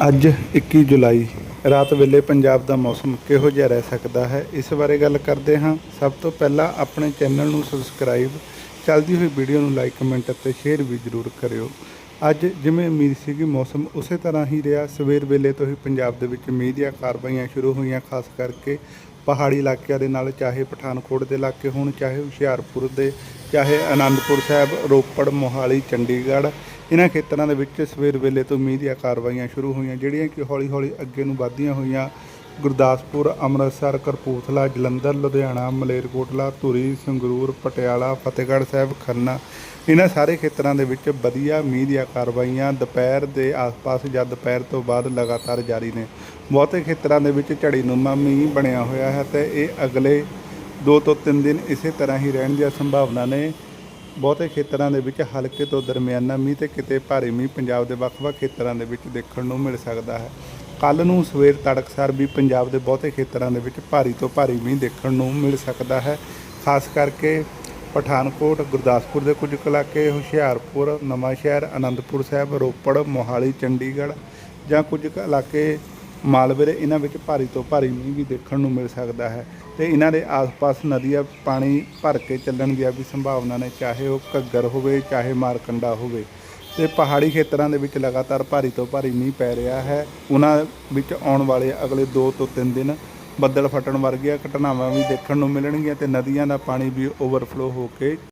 ਅੱਜ 21 ਜੁਲਾਈ, ਰਾਤ ਵੇਲੇ ਪੰਜਾਬ ਦਾ ਮੌਸਮ ਕਿਹੋ ਜਿਹਾ ਰਹਿ ਸਕਦਾ ਹੈ, ਇਸ ਬਾਰੇ ਗੱਲ ਕਰਦੇ ਹਾਂ। ਸਭ ਤੋਂ ਪਹਿਲਾਂ ਆਪਣੇ ਚੈਨਲ ਨੂੰ ਸਬਸਕ੍ਰਾਈਬ, ਚੱਲਦੀ ਹੋਈ ਵੀਡੀਓ ਨੂੰ ਲਾਈਕ, ਕਮੈਂਟ ਅਤੇ ਸ਼ੇਅਰ ਵੀ ਜ਼ਰੂਰ ਕਰਿਓ। ਅੱਜ ਜਿਵੇਂ ਉਮੀਦ ਸੀਗੀ, ਮੌਸਮ ਉਸੇ ਤਰ੍ਹਾਂ ਹੀ ਰਿਹਾ। ਸਵੇਰ ਵੇਲੇ ਤੋਂ ਹੀ ਪੰਜਾਬ ਦੇ ਵਿੱਚ ਮੀਂਹ ਦੀਆਂ ਕਾਰਵਾਈਆਂ ਸ਼ੁਰੂ ਹੋਈਆਂ, ਖਾਸ ਕਰਕੇ ਪਹਾੜੀ ਇਲਾਕਿਆਂ ਦੇ ਨਾਲ, ਚਾਹੇ ਪਠਾਨਕੋਟ ਦੇ ਇਲਾਕੇ ਹੋਣ, ਚਾਹੇ ਹੁਸ਼ਿਆਰਪੁਰ ਦੇ, ਚਾਹੇ ਆਨੰਦਪੁਰ ਸਾਹਿਬ, ਰੋਪੜ, ਮੋਹਾਲੀ, ਚੰਡੀਗੜ੍ਹ ਇਹਨਾਂ ਖੇਤਰਾਂ ਦੇ ਵਿੱਚ ਸਵੇਰ ਵੇਲੇ ਤੋਂ ਮੀਂਹ ਦੀਆਂ ਕਾਰਵਾਈਆਂ ਸ਼ੁਰੂ ਹੋਈਆਂ, ਜਿਹੜੀਆਂ ਕਿ ਹੌਲੀ-ਹੌਲੀ ਅੱਗੇ ਨੂੰ ਵਧਦੀਆਂ ਹੋਈਆਂ। ਗੁਰਦਾਸਪੁਰ, ਅੰਮ੍ਰਿਤਸਰ ਕਰਪੂਥਲਾ ਜਲੰਧਰ, ਲੁਧਿਆਣਾ, ਮਲੇਰਕੋਟਲਾ, ਧੂਰੀ, ਸੰਗਰੂਰ, ਪਟਿਆਲਾ, ਫਤਿਹਗੜ੍ਹ ਸਾਹਿਬ, ਖੰਨਾ। ਇਹਨਾਂ ਸਾਰੇ ਖੇਤਰਾਂ ਦੇ ਵਿੱਚ ਵਧੀਆ ਮੀਂਹ ਦੀਆਂ ਕਾਰਵਾਈਆਂ। ਦੁਪਹਿਰ ਦੇ ਆਸ-ਪਾਸ ਜਾਂ ਦੁਪਹਿਰ ਤੋਂ ਬਾਅਦ ਲਗਾਤਾਰ ਜਾਰੀ ਨੇ। ਬਹੁਤੇ ਖੇਤਰਾਂ ਦੇ ਵਿੱਚ ਝੜੀਨੁਮਾ ਮੀਂਹ ਬਣਿਆ ਹੋਇਆ ਹੈ ਤੇ ਇਹ ਅਗਲੇ 2 ਤੋਂ 3 ਦਿਨ ਇਸੇ ਤਰ੍ਹਾਂ ਹੀ ਰਹਿਣ ਦੀਆਂ ਸੰਭਾਵਨਾ ਨੇ। ਬਹੁਤੇ ਖੇਤਰਾਂ ਦੇ ਵਿੱਚ ਹਲਕੇ ਤੋਂ ਦਰਮਿਆਨਾ ਮੀਂਹ ਤੇ ਕਿਤੇ ਭਾਰੀ ਮੀਂਹ ਪੰਜਾਬ ਦੇ ਵੱਖ-ਵੱਖ ਖੇਤਰਾਂ ਦੇ ਵਿੱਚ ਦੇਖਣ ਨੂੰ ਮਿਲ ਸਕਦਾ ਹੈ। ਕੱਲ ਨੂੰ ਸਵੇਰ ਤੜਕਸਾਰ ਵੀ ਪੰਜਾਬ ਦੇ ਬਹੁਤੇ ਖੇਤਰਾਂ ਦੇ ਵਿੱਚ ਭਾਰੀ ਤੋਂ ਭਾਰੀ ਮੀਂਹ ਦੇਖਣ ਨੂੰ ਮਿਲ ਸਕਦਾ ਹੈ। ਖਾਸ ਕਰਕੇ ਪਠਾਨਕੋਟ, ਗੁਰਦਾਸਪੁਰ ਦੇ ਕੁਝ ਕੁ ਇਲਾਕੇ, ਹੁਸ਼ਿਆਰਪੁਰ, ਨਵਾਂਸ਼ਹਿਰ ਆਨੰਦਪੁਰ ਸਾਹਿਬ, ਰੋਪੜ, ਮੋਹਾਲੀ, ਚੰਡੀਗੜ੍ਹ ਜਾਂ ਕੁਝ ਕੁ ਇਲਾਕੇ ਮਾਲਵੇ ਦੇ ਇਹਨਾਂ ਵਿੱਚ ਭਾਰੀ ਤੋਂ ਭਾਰੀ ਮੀਂਹ ਵੀ ਦੇਖਣ ਨੂੰ ਮਿਲ ਸਕਦਾ ਹੈ। ਤੇ ਇਹਨਾਂ ਦੇ ਆਸ-ਪਾਸ ਨਦੀਆਂ ਪਾਣੀ ਭਰ ਕੇ ਚੱਲਣ ਦੀਆਂ ਵੀ ਸੰਭਾਵਨਾ ਨੇ, ਚਾਹੇ ਉਹ ਘੱਗਰ ਹੋਵੇ, ਚਾਹੇ ਮਾਰਕੰਡਾ ਹੋਵੇ। ਤੇ ਪਹਾੜੀ ਖੇਤਰਾਂ ਦੇ ਵਿੱਚ ਲਗਾਤਾਰ ਭਾਰੀ ਤੋਂ ਭਾਰੀ ਮੀਂਹ ਪੈ ਰਿਹਾ ਹੈ। ਉਹਨਾਂ ਵਿੱਚ ਆਉਣ ਵਾਲੇ ਅਗਲੇ 2 ਤੋਂ 3 ਦਿਨ ਬੱਦਲ ਫਟਣ ਵਰਗੀਆਂ ਘਟਨਾਵਾਂ ਵੀ ਦੇਖਣ ਨੂੰ ਮਿਲਣਗੀਆਂ ਤੇ ਨਦੀਆਂ ਦਾ ਪਾਣੀ ਵੀ ਓਵਰਫਲੋ ਹੋ ਕੇ